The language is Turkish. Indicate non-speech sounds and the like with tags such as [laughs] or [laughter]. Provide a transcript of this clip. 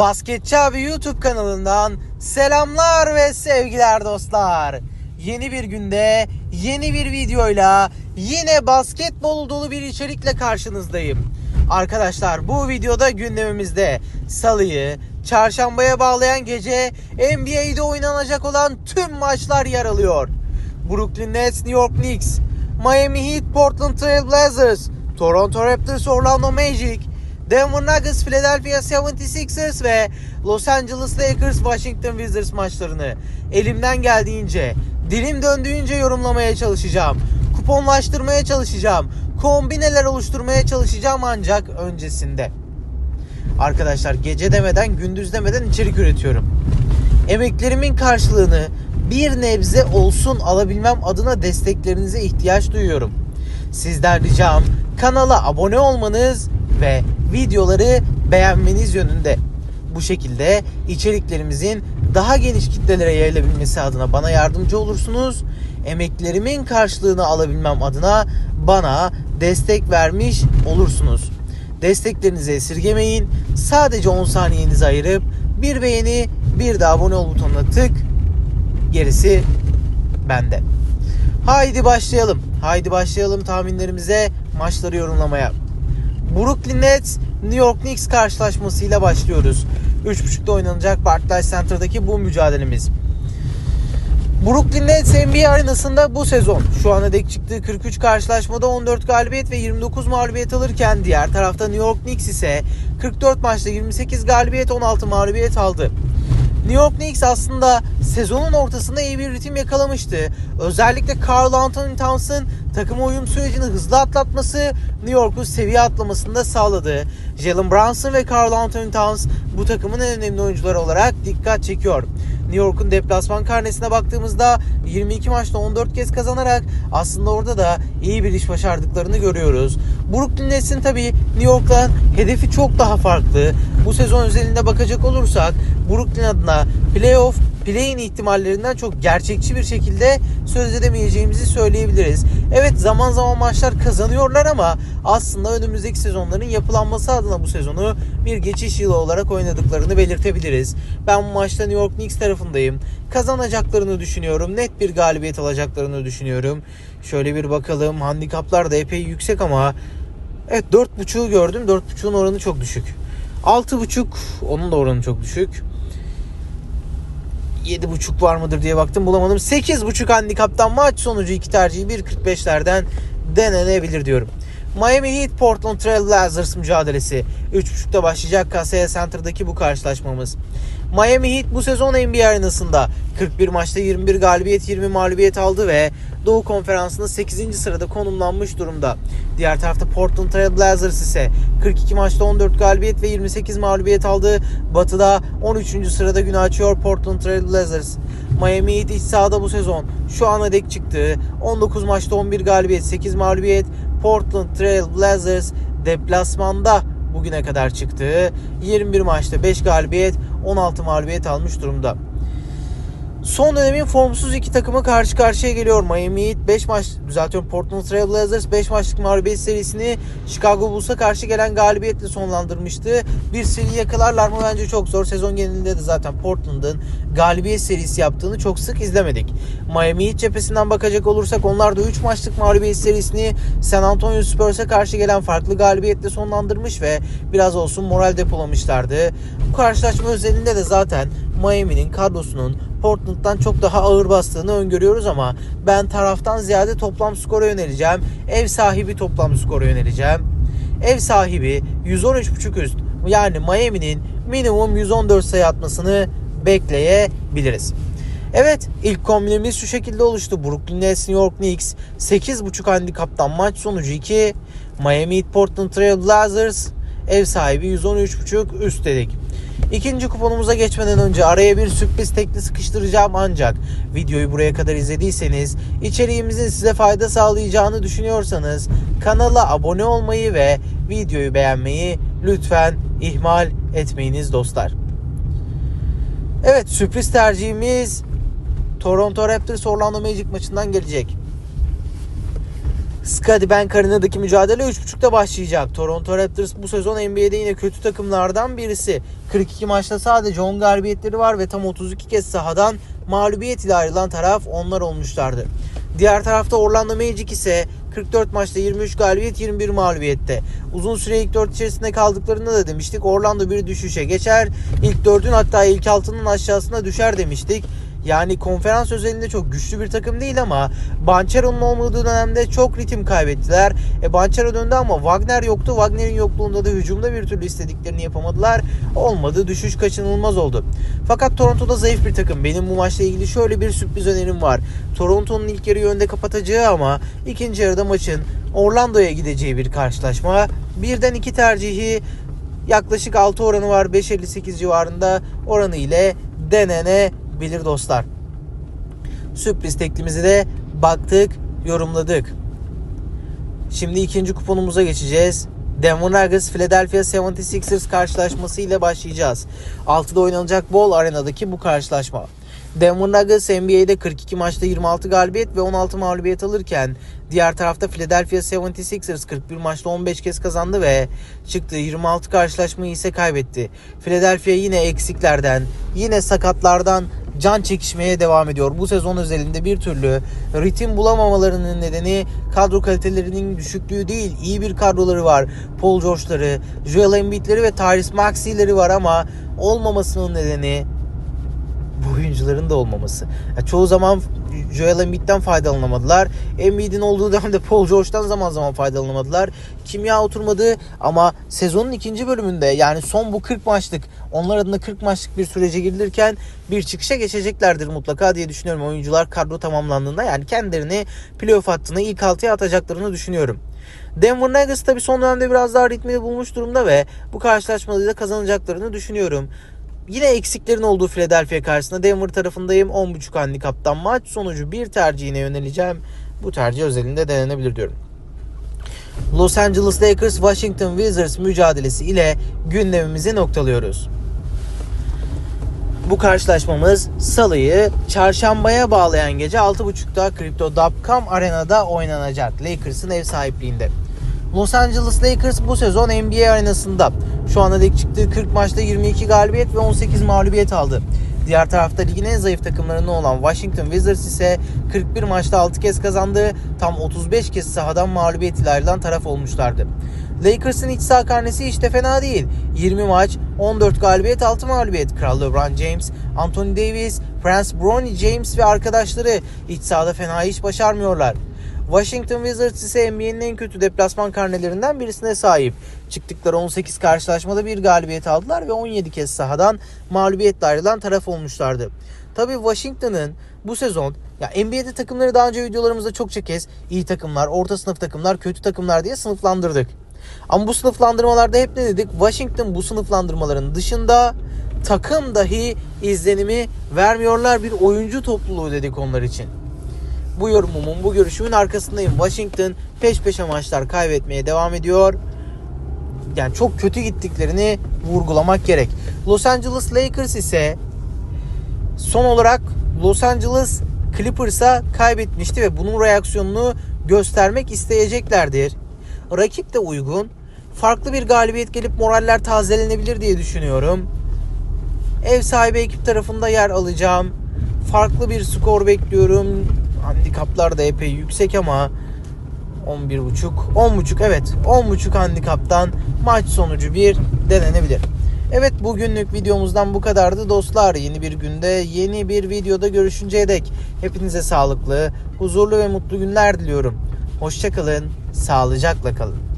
Basketçi abi YouTube kanalından selamlar ve sevgiler dostlar. Yeni bir günde yeni bir videoyla yine basketbol dolu bir içerikle karşınızdayım. Arkadaşlar bu videoda gündemimizde salıyı çarşambaya bağlayan gece NBA'de oynanacak olan tüm maçlar yer alıyor. Brooklyn Nets, New York Knicks, Miami Heat, Portland Trail Blazers, Toronto Raptors, Orlando Magic, Denver Nuggets, Philadelphia 76ers ve Los Angeles Lakers, Washington Wizards maçlarını elimden geldiğince, dilim döndüğünce yorumlamaya çalışacağım. Kuponlaştırmaya çalışacağım. Kombineler oluşturmaya çalışacağım ancak öncesinde. Arkadaşlar gece demeden gündüz demeden içerik üretiyorum. Emeklerimin karşılığını bir nebze olsun alabilmem adına desteklerinize ihtiyaç duyuyorum. Sizden ricam kanala abone olmanız ve videoları beğenmeniz yönünde. Bu şekilde içeriklerimizin daha geniş kitlelere yayılabilmesi adına bana yardımcı olursunuz. Emeklerimin karşılığını alabilmem adına bana destek vermiş olursunuz. Desteklerinizi esirgemeyin. Sadece 10 saniyenizi ayırıp bir beğeni, bir de abone ol butonuna tık. Gerisi bende. Haydi başlayalım. Haydi başlayalım tahminlerimize, maçları yorumlamaya. Brooklyn Nets New York Knicks karşılaşmasıyla başlıyoruz. 3.30'da oynanacak Barclays Center'daki bu mücadelemiz. Brooklyn Nets NBA arenasında bu sezon şu ana dek çıktığı 43 karşılaşmada 14 galibiyet ve 29 mağlubiyet alırken diğer tarafta New York Knicks ise 44 maçta 28 galibiyet 16 mağlubiyet aldı. New York Knicks aslında sezonun ortasında iyi bir ritim yakalamıştı. Özellikle Carl Anthony Towns'ın takım uyum sürecini hızlı atlatması New York'un seviye atlamasını da sağladı. Jalen Brunson ve Carl Anthony Towns bu takımın en önemli oyuncuları olarak dikkat çekiyor. New York'un deplasman karnesine baktığımızda 22 maçta 14 kez kazanarak aslında orada da iyi bir iş başardıklarını görüyoruz. Brooklyn Nets'in tabi New York'tan hedefi çok daha farklı. Bu sezon özelinde bakacak olursak Brooklyn adına playoff play-in ihtimallerinden çok gerçekçi bir şekilde söz edemeyeceğimizi söyleyebiliriz. Evet zaman zaman maçlar kazanıyorlar ama aslında önümüzdeki sezonların yapılanması adına bu sezonu bir geçiş yılı olarak oynadıklarını belirtebiliriz. Ben bu maçta New York Knicks tarafındayım. Kazanacaklarını düşünüyorum. Net bir galibiyet alacaklarını düşünüyorum. Şöyle bir bakalım. Handikaplar da epey yüksek ama evet 4.5'u gördüm. 4.5'un oranı çok düşük. 6.5 onun da oranı çok düşük. 7.5 var mıdır diye baktım bulamadım. 8.5 handikaptan maç sonucu iki tercihi 1.45'lerden denenebilir diyorum. Miami Heat Portland Trail Blazers mücadelesi 3.30'da başlayacak Kaseya Center'daki bu karşılaşmamız. Miami Heat bu sezon NBA arenasında 41 maçta 21 galibiyet 20 mağlubiyet aldı ve Doğu Konferansı'nda 8. sırada konumlanmış durumda. Diğer tarafta Portland Trail Blazers ise 42 maçta 14 galibiyet ve 28 mağlubiyet aldı. Batı'da 13. sırada günü açıyor Portland Trail Blazers. Miami Heat iç sahada bu sezon şu ana dek çıktığı 19 maçta 11 galibiyet 8 mağlubiyet Portland Trail Blazers deplasmanda bugüne kadar çıktığı 21 maçta 5 galibiyet 16 mağlubiyet almış durumda. Son dönemin formsuz iki takımı karşı karşıya geliyor. Miami Heat 5 maç düzeltiyorum Portland Trail Blazers 5 maçlık mağlubiyet serisini Chicago Bulls'a karşı gelen galibiyetle sonlandırmıştı. Bir seri yakalarlar mı bence çok zor. Sezon genelinde de zaten Portland'ın galibiyet serisi yaptığını çok sık izlemedik. Miami Heat cephesinden bakacak olursak onlar da 3 maçlık mağlubiyet serisini San Antonio Spurs'a karşı gelen farklı galibiyetle sonlandırmış ve biraz olsun moral depolamışlardı. Bu karşılaşma özelinde de zaten Miami'nin kadrosunun Portland'dan çok daha ağır bastığını öngörüyoruz ama ben taraftan ziyade toplam skora yöneleceğim. Ev sahibi toplam skora yöneleceğim. Ev sahibi 113.5 üst yani Miami'nin minimum 114 sayı atmasını bekleyebiliriz. Evet ilk kombinemiz şu şekilde oluştu. Brooklyn Nets New York Knicks 8.5 handikaptan maç sonucu 2. Miami Portland Trail Blazers ev sahibi 113.5 üst dedik. İkinci kuponumuza geçmeden önce araya bir sürpriz tekli sıkıştıracağım ancak videoyu buraya kadar izlediyseniz içeriğimizin size fayda sağlayacağını düşünüyorsanız kanala abone olmayı ve videoyu beğenmeyi lütfen ihmal etmeyiniz dostlar. Evet sürpriz tercihimiz Toronto Raptors Orlando Magic maçından gelecek. Scottie Bank mücadele 3.30'da başlayacak. Toronto Raptors bu sezon NBA'de yine kötü takımlardan birisi. 42 maçta sadece 10 galibiyetleri var ve tam 32 kez sahadan mağlubiyet ile ayrılan taraf onlar olmuşlardı. Diğer tarafta Orlando Magic ise 44 maçta 23 galibiyet 21 mağlubiyette. Uzun süre ilk 4 içerisinde kaldıklarını da demiştik. Orlando bir düşüşe geçer. İlk 4'ün hatta ilk 6'nın aşağısına düşer demiştik. Yani konferans özelinde çok güçlü bir takım değil ama Banchero'nun olmadığı dönemde çok ritim kaybettiler. E Banchero döndü ama Wagner yoktu. Wagner'in yokluğunda da hücumda bir türlü istediklerini yapamadılar. Olmadı. Düşüş kaçınılmaz oldu. Fakat Toronto'da zayıf bir takım. Benim bu maçla ilgili şöyle bir sürpriz önerim var. Toronto'nun ilk yarıyı önde kapatacağı ama ikinci yarıda maçın Orlando'ya gideceği bir karşılaşma. Birden iki tercihi yaklaşık 6 oranı var 5.58 civarında oranı ile denenebilir dostlar. Sürpriz teklimizi de baktık, yorumladık. Şimdi ikinci kuponumuza geçeceğiz. Denver Nuggets Philadelphia 76ers karşılaşması ile başlayacağız. 6'da oynanacak Ball Arena'daki bu karşılaşma. Denver Nuggets NBA'de 42 maçta 26 galibiyet ve 16 mağlubiyet alırken diğer tarafta Philadelphia 76ers 41 maçta 15 kez kazandı ve çıktığı 26 karşılaşmayı ise kaybetti. Philadelphia yine eksiklerden, yine sakatlardan can çekişmeye devam ediyor. Bu sezon özelinde bir türlü ritim bulamamalarının nedeni kadro kalitelerinin düşüklüğü değil. İyi bir kadroları var. Paul George'ları, Joel Embiid'leri ve Tyrese Maxey'leri var ama olmamasının nedeni bu oyuncuların da olmaması. Ya çoğu zaman Joel Embiid'den faydalanamadılar. Embiid'in olduğu [laughs] dönemde Paul George'dan zaman zaman faydalanamadılar. Kimya oturmadı ama sezonun ikinci bölümünde yani son bu 40 maçlık onlar adına 40 maçlık bir sürece girilirken bir çıkışa geçeceklerdir mutlaka diye düşünüyorum. Oyuncular kadro tamamlandığında yani kendilerini playoff hattına ilk altıya atacaklarını düşünüyorum. Denver Nuggets tabi son dönemde biraz daha ritmini bulmuş durumda ve bu karşılaşmada da kazanacaklarını düşünüyorum. Yine eksiklerin olduğu Philadelphia karşısında Denver tarafındayım. 10.5 handikaptan maç sonucu bir tercihine yöneleceğim. Bu tercih özelinde denenebilir diyorum. Los Angeles Lakers Washington Wizards mücadelesi ile gündemimizi noktalıyoruz. Bu karşılaşmamız Salı'yı çarşambaya bağlayan gece 6.30'da Crypto.com arenada oynanacak. Lakers'ın ev sahipliğinde. Los Angeles Lakers bu sezon NBA arenasında. Şu ana dek çıktığı 40 maçta 22 galibiyet ve 18 mağlubiyet aldı. Diğer tarafta ligin en zayıf takımlarından olan Washington Wizards ise 41 maçta 6 kez kazandı. Tam 35 kez sahadan mağlubiyet ile taraf olmuşlardı. Lakers'ın iç saha karnesi hiç de fena değil. 20 maç, 14 galibiyet, 6 mağlubiyet. Kral LeBron James, Anthony Davis, Prince Bronny James ve arkadaşları iç sahada fena iş başarmıyorlar. Washington Wizards ise NBA'nin en kötü deplasman karnelerinden birisine sahip. Çıktıkları 18 karşılaşmada bir galibiyet aldılar ve 17 kez sahadan mağlubiyetle ayrılan taraf olmuşlardı. Tabi Washington'ın bu sezon ya NBA'de takımları daha önce videolarımızda çokça kez iyi takımlar, orta sınıf takımlar, kötü takımlar diye sınıflandırdık. Ama bu sınıflandırmalarda hep ne dedik? Washington bu sınıflandırmaların dışında takım dahi izlenimi vermiyorlar bir oyuncu topluluğu dedik onlar için. Bu yorumumun, bu görüşümün arkasındayım. Washington peş peşe maçlar kaybetmeye devam ediyor. Yani çok kötü gittiklerini vurgulamak gerek. Los Angeles Lakers ise son olarak Los Angeles Clippers'a kaybetmişti ve bunun reaksiyonunu göstermek isteyeceklerdir. Rakip de uygun. Farklı bir galibiyet gelip moraller tazelenebilir diye düşünüyorum. Ev sahibi ekip tarafında yer alacağım. Farklı bir skor bekliyorum. Handikaplar da epey yüksek ama 11.5 10.5 evet 10.5 handikaptan maç sonucu bir denenebilir. Evet bugünlük videomuzdan bu kadardı dostlar. Yeni bir günde yeni bir videoda görüşünceye dek hepinize sağlıklı, huzurlu ve mutlu günler diliyorum. Hoşçakalın, sağlıcakla kalın.